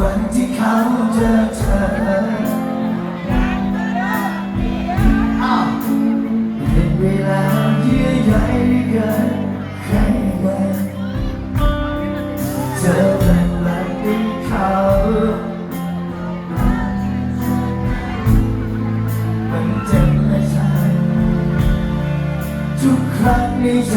วันที่เขาเจอเธอเป็นเวลาเยื่อยเกินใครเลยเธอเป็นหลัเขามันเจ็บและชาทุกครั้งในใจ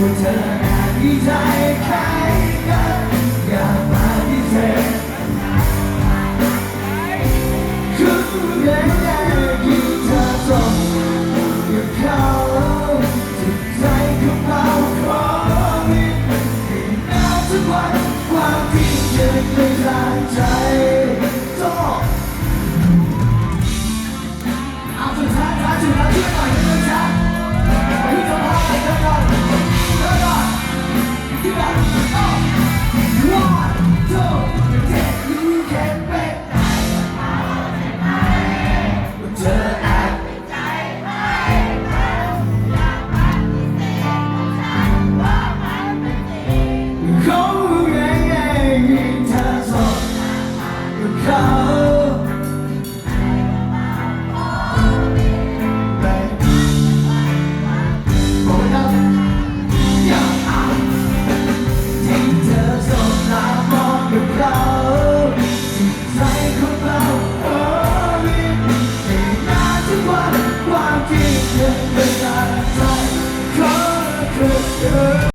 ว่าเธอที่ใจใคร